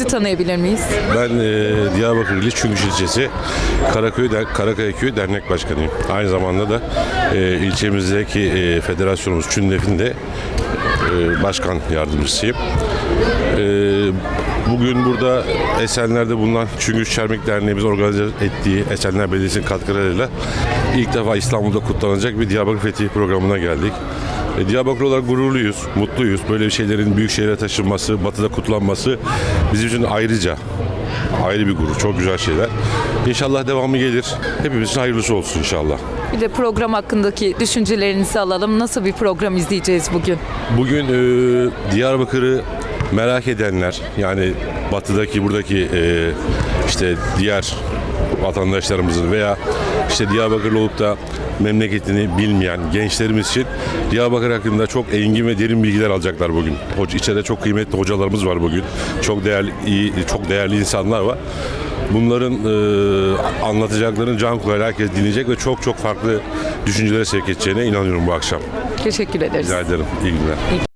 Sizi tanıyabilir miyiz? Ben e, Diyarbakır İli Çüngüş ilçesi Karaköy Der- Karakaya Köyü Dernek Başkanıyım. Aynı zamanda da e, ilçemizdeki e, federasyonumuz Çündef'in de e, başkan yardımcısıyım. E, bugün burada Esenler'de bulunan Çüngüş Çermek Derneğimiz organize ettiği Esenler Belediyesi'nin katkılarıyla ilk defa İstanbul'da kutlanacak bir Diyarbakır Fethi programına geldik. E, Diyarbakır olarak gururluyuz, mutluyuz. Böyle bir şeylerin büyük şehre taşınması, batıda kutlanması bizim için ayrıca ayrı bir gurur. Çok güzel şeyler. İnşallah devamı gelir. Hepimiz için hayırlısı olsun inşallah. Bir de program hakkındaki düşüncelerinizi alalım. Nasıl bir program izleyeceğiz bugün? Bugün e, Diyarbakır'ı merak edenler yani batıdaki buradaki e, işte diğer vatandaşlarımızın veya işte Diyarbakırlı olup da memleketini bilmeyen gençlerimiz için Diyarbakır hakkında çok engin ve derin bilgiler alacaklar bugün. Hoca, içeride çok kıymetli hocalarımız var bugün. Çok değerli, iyi, çok değerli insanlar var. Bunların e, anlatacaklarını can kulağıyla herkes dinleyecek ve çok çok farklı düşüncelere sevk edeceğine inanıyorum bu akşam. Teşekkür ederiz. Rica ederim. İyi günler.